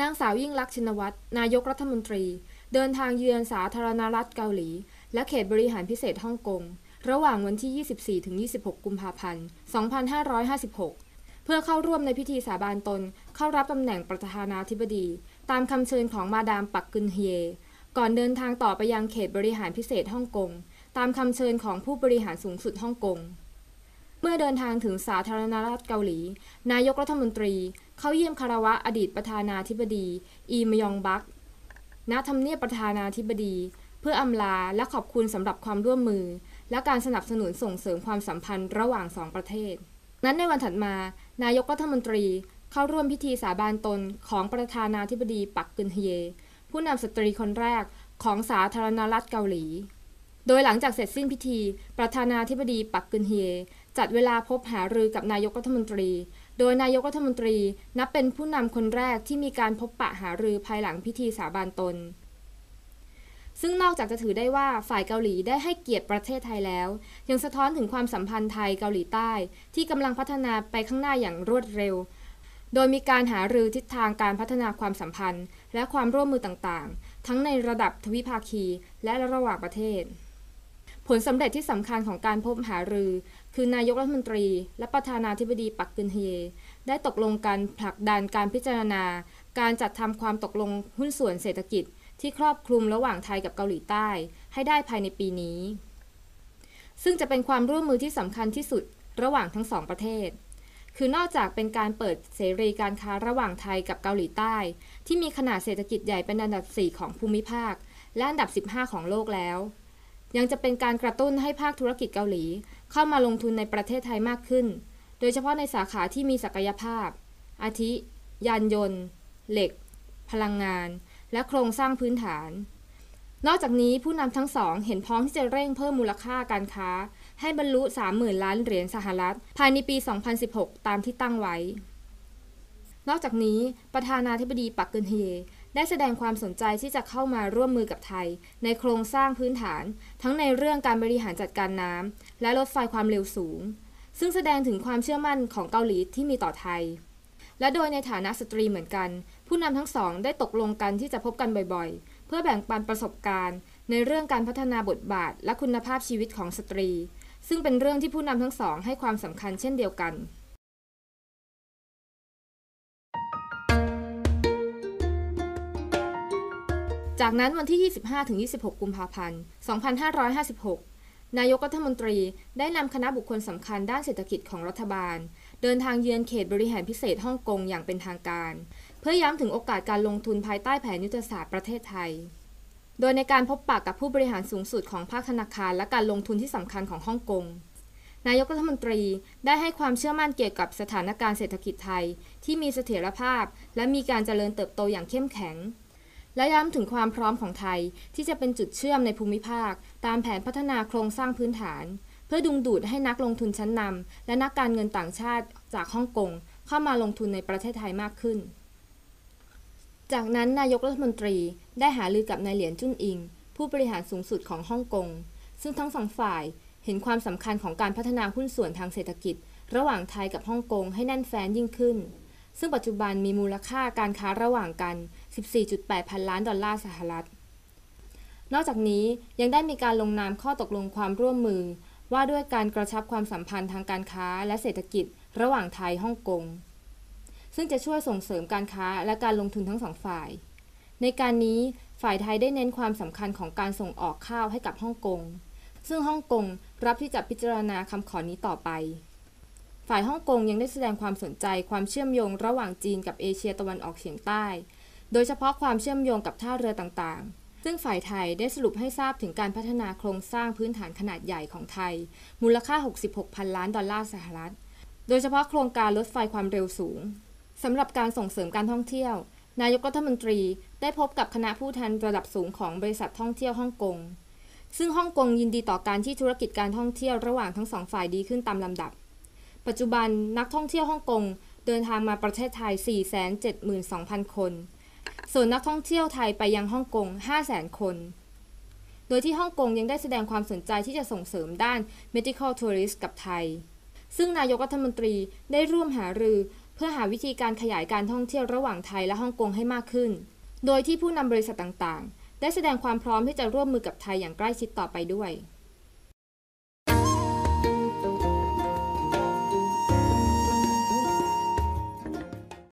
นางสาวยิ่งลักษณ์ชินวัตรนายกรัฐมนตรี เดินทางเยือนสาธารณรัฐเกาหลี และเขตบริหารพิเศษฮ่องกง ระหว่างวันที่ 24-26 กุมภาพันธ์ 2556 เพื่อเข้าร่วมในพิธีสาบานตนเข้ารับตำแหน่งประธานาธิบดี ตามคำเชิญของมาดามปักกึนเฮก่อนเดินทางต่อไปยังเขตบริหารพิเศษฮ่องกง ตามคำเชิญของผู้บริหารสูงสุดฮ่องกง เมื่อเดินทางถึงสาธารณรัฐเกาหลี นายกรัฐมนตรี เข้าเยี่ยมคารวะอดีตประธานาธิบดี อีมยองบัก ณ ทำเนียบประธานาธิบดี เพื่ออำลาและขอบคุณสำหรับความร่วมมือ และการสนับสนุนส่งเสริมความสัมพันธ์ระหว่างสองประเทศ นั้นในวันถัดมา นายกรัฐมนตรีเข้าร่วมพิธีสาบานตนของประธานาธิบดีปักกึนเฮยผู้นำสตรีคนแรกของสาธารณรัฐเกาหลี โดยหลังจากเสร็จสิ้นพิธี ประธานาธิบดีปักกึนเฮย จัดเวลาพบหารือกับนายกรัฐมนตรี โดยนายกรัฐมนตรีนับเป็นผู้นำคนแรกที่มีการพบปะหารือภายหลังพิธีสาบานตน ซึ่งนอกจากจะถือได้ว่าฝ่ายเกาหลีได้ให้เกียรติประเทศไทยแล้ว ยังสะท้อนถึงความสัมพันธ์ไทยเกาหลีใต้ ที่กำลังพัฒนาไปข้างหน้าอย่างรวดเร็ว โดยมีการหารือทิศทางการพัฒนาความสัมพันธ์ และความร่วมมือต่างๆ ทั้งในระดับทวิภาคีและระหว่างประเทศผลสำเร็จที่สำคัญของการพบหารือ คือนายกรัฐมนตรี และประธานาธิบดีปักกึนเฮได้ตกลงกันผลักดันการพิจารณา การจัดทำความตกลงหุ้นส่วนเศรษฐกิจ ที่ครอบคลุมระหว่างไทยกับเกาหลีใต้ ให้ได้ภายในปีนี้ ซึ่งจะเป็นความร่วมมือที่สำคัญที่สุดระหว่างทั้งสองประเทศ คือนอกจากเป็นการเปิดเสรีการค้าระหว่างไทยกับเกาหลีใต้ ที่มีขนาดเศรษฐกิจใหญ่เป็นอันดับ 4 ของภูมิภาค และอันดับ 15 ของโลกแล้ว ยังจะเป็นการกระตุ้นให้ภาคธุรกิจเกาหลี เข้ามาลงทุนในประเทศไทยมากขึ้น โดยเฉพาะในสาขาที่มีศักยภาพ อาทิ ยานยนต์ เหล็ก พลังงาน และโครงสร้างพื้นฐาน นอกจากนี้ผู้นำทั้งสองเห็นพ้องที่จะเร่งเพิ่มมูลค่าการค้า ให้บรรลุ 30,000 ล้านเหรียญสหรัฐ ภายในปี 2016 ตามที่ตั้งไว้ นอกจากนี้ประธานาธิบดีปักกึนเฮ ได้แสดงความสนใจที่จะเข้ามาร่วมมือกับไทย ในโครงสร้างพื้นฐาน ทั้งในเรื่องการบริหารจัดการน้ำและรถไฟความเร็วสูง ซึ่งแสดงถึงความเชื่อมั่นของเกาหลีที่มีต่อไทย และโดยในฐานะสตรีเหมือนกัน ผู้นำทั้งสองได้ตกลงกันที่จะพบกันบ่อยๆ เพื่อแบ่งปันประสบการณ์ ในเรื่องการพัฒนาบทบาท และคุณภาพชีวิตของสตรี ซึ่งเป็นเรื่องที่ผู้นำทั้งสองให้ความสำคัญเช่นเดียวกัน จากนั้นวันที่ 25-26 กุมภาพันธ์ 2556 นายกรัฐมนตรีได้นำคณะบุคคลสำคัญด้านเศรษฐกิจของรัฐบาล เดินทางเยือนเขตบริหารพิเศษฮ่องกงอย่างเป็นทางการ เพื่อย้ำถึงโอกาสการลงทุนภายใต้แผนยุทธศาสตร์ประเทศไทย โดยในการพบปะกกับผู้บริหารสูงสุดของภาคธนาคารและการลงทุนที่สำคัญของฮ่องกงนายกรัฐมนตรีได้ให้ความเชื่อมั่นเกี่ยวกับสถานการณ์เศรษฐกิจไทย ที่มีเสถียรภาพ และมีการเจริญเติบโตอย่างเข้มแข็ง และย้ำถึงความพร้อมของไทยที่จะเป็นจุดเชื่อมในภูมิภาค ตามแผนพัฒนาโครงสร้างพื้นฐาน เพื่อดึงดูดให้นักลงทุนชั้นนำและนักการเงินต่างชาติจากฮ่องกงเข้ามาลงทุนในประเทศไทยมากขึ้น จากนั้นนายกรัฐมนตรีได้หารือกับนายเหรียญจุ้นอิง ผู้บริหารสูงสุดของฮ่องกงซึ่งทั้งสองฝ่ายเห็นความสำคัญของการพัฒนาหุ้นส่วนทางเศรษฐกิจ ระหว่างไทยกับฮ่องกงให้แน่นแฟ้นยิ่งขึ้น ซึ่งปัจจุบันมีมูลค่าการค้าระหว่างกัน 14.8 พันล้านดอลลาร์สหรัฐ นอกจากนี้ยังได้มีการลงนามข้อตกลงความร่วมมือ ว่าด้วยการกระชับความสัมพันธ์ทางการค้าและเศรษฐกิจ ระหว่างไทยฮ่องกง ซึ่งจะช่วยส่งเสริมการค้าและการลงทุนทั้งสองฝ่าย ในการนี้ฝ่ายไทยได้เน้นความสำคัญของการส่งออกข้าวให้กับฮ่องกง ซึ่งฮ่องกงรับที่จะพิจารณาคำขอนี้ต่อไปฝ่ายฮ่องกงยังได้แสดงความสนใจความเชื่อมโยงระหว่างจีนกับเอเชียตะวันออกเฉียงใต้ โดยเฉพาะความเชื่อมโยงกับท่าเรือต่างๆ ซึ่งฝ่ายไทยได้สรุปให้ทราบถึงการพัฒนาโครงสร้างพื้นฐานขนาดใหญ่ของไทย มูลค่า 66พันล้านดอลลาร์สหรัฐ โดยเฉพาะโครงการรถไฟความเร็วสูงสำหรับการส่งเสริมการท่องเที่ยว นายกรัฐมนตรีได้พบกับคณะผู้แทนระดับสูงของบริษัทท่องเที่ยวฮ่องกง ซึ่งฮ่องกงยินดีต่อการที่ธุรกิจการท่องเที่ยวระหว่างทั้งสองฝ่ายดีขึ้นตามลำดับ ปัจจุบันนักท่องเที่ยวฮ่องกงเดินทางมาประเทศไทย 472,000 คน ส่วนนักท่องเที่ยวไทยไปยังฮ่องกง 500,000 คน โดยที่ฮ่องกงยังได้แสดงความสนใจที่จะส่งเสริมด้าน medical tourist กับไทย ซึ่งนายกรัฐมนตรีได้ร่วมหารือเพื่อหาวิธีการขยายการท่องเที่ยวระหว่างไทยและฮ่องกงให้มากขึ้น โดยที่ผู้นำบริษัทต่างๆ ได้แสดงความพร้อมที่จะร่วมมือกับไทยอย่างใกล้ชิดต่อไปด้วย